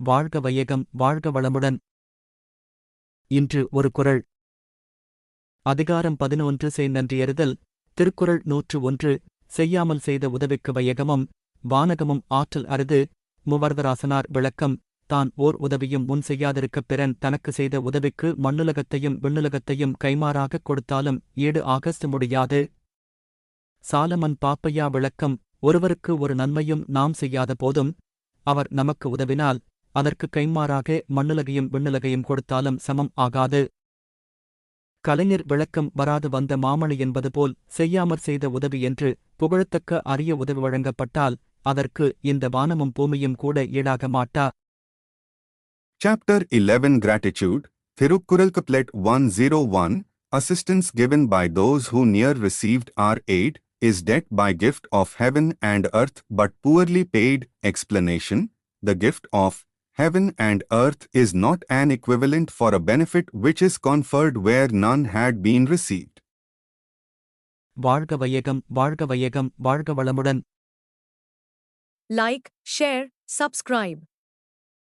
வாழ்க வையகம் வாழ்க வளமுடன். இன்று ஒரு குறள் அதிகாரம் பதினொன்று செய் நன்றியறிதல் திருக்குறள் நூற்று ஒன்று. செய்யாமல் செய்த உதவிக்கு வையகமும் வானகமும் ஆற்றல் அரிது முவர்தராசனார் விளக்கம். தான் ஓர் உதவியும் முன் செய்யாதிருக்கப் பிறன் தனக்கு செய்த உதவிக்கு மண்ணுலகத்தையும் விண்ணுலகத்தையும் கைமாறாகக் கொடுத்தாலும் ஈடு ஆகஸ்து முடியாது. சாலமன் பாப்பையா விளக்கம். ஒருவருக்கு ஒரு நன்மையும் நாம் செய்யாத போதும் அவர் நமக்கு உதவினால் அதற்கு கைமாறாக மண்ணுலகையும் விண்ணுலகையும் கொடுத்தாலும் சமம் ஆகாது கலைஞர் விளக்கம் வராது வந்த மாமணி என்பது போல் செய்யாமற் செய்த உதவி என்று புகழத்தக்க அரிய உதவி வழங்கப்பட்டால் அதற்கு இந்த வானமும் பூமியும் கூட ஈடாக மாட்டா chapter eleven gratitude Thirukkural couplet one zero one assistance given by those who never received are aid is debt by gift of heaven and earth but poorly paid explanation the gift of heaven and earth is not an equivalent for a benefit which is conferred where none had been received. வாழ்க வையகம் வாழ்க வையகம் வாழ்க வளமுடன் Like, share, subscribe.